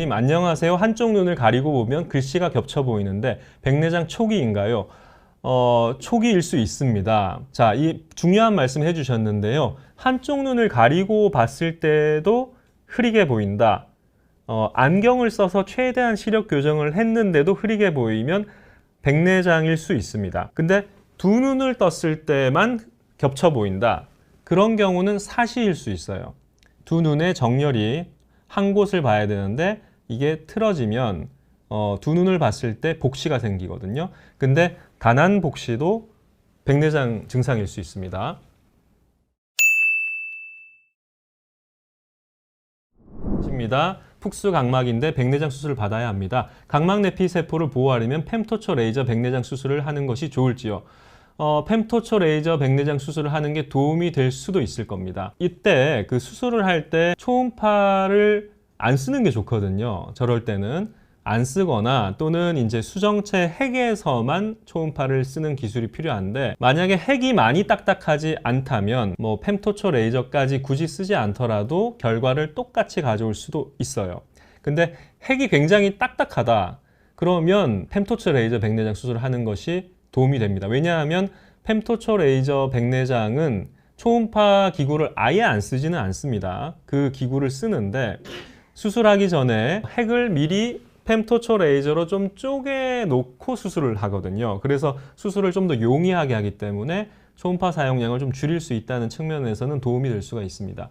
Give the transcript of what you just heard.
님 안녕하세요. 한쪽 눈을 가리고 보면 글씨가 겹쳐 보이는데 백내장 초기인가요? 어, 초기일 수 있습니다. 자, 이 중요한 말씀 해주셨는데요. 한쪽 눈을 가리고 봤을 때도 흐리게 보인다. 어, 안경을 써서 최대한 시력 교정을 했는데도 흐리게 보이면 백내장일 수 있습니다. 근데 두 눈을 떴을 때만 겹쳐 보인다. 그런 경우는 사시일 수 있어요. 두 눈의 정렬이 한 곳을 봐야 되는데 이게 틀어지면 어, 두 눈을 봤을 때 복시가 생기거든요. 근데 단한 복시도 백내장 증상일 수 있습니다. 입니다. 푹수 각막인데 백내장 수술을 받아야 합니다. 각막 내피 세포를 보호하려면 fem토초 레이저 백내장 수술을 하는 것이 좋을지요. 어, fem토초 레이저 백내장 수술을 하는 게 도움이 될 수도 있을 겁니다. 이때 그 수술을 할 때 초음파를 안 쓰는 게 좋거든요. 저럴 때는 안 쓰거나 또는 이제 수정체 핵에서만 초음파를 쓰는 기술이 필요한데 만약에 핵이 많이 딱딱하지 않다면 뭐 fem토초 레이저까지 굳이 쓰지 않더라도 결과를 똑같이 가져올 수도 있어요. 근데 핵이 굉장히 딱딱하다. 그러면 fem토초 레이저 백내장 수술을 하는 것이 도움이 됩니다. 왜냐하면 fem토초 레이저 백내장은 초음파 기구를 아예 안 쓰지는 않습니다. 그 기구를 쓰는데 수술하기 전에 핵을 미리 fem토초 레이저로 좀 쪼개 놓고 수술을 하거든요. 그래서 수술을 좀 더 용이하게 하기 때문에 초음파 사용량을 좀 줄일 수 있다는 측면에서는 도움이 될 수가 있습니다.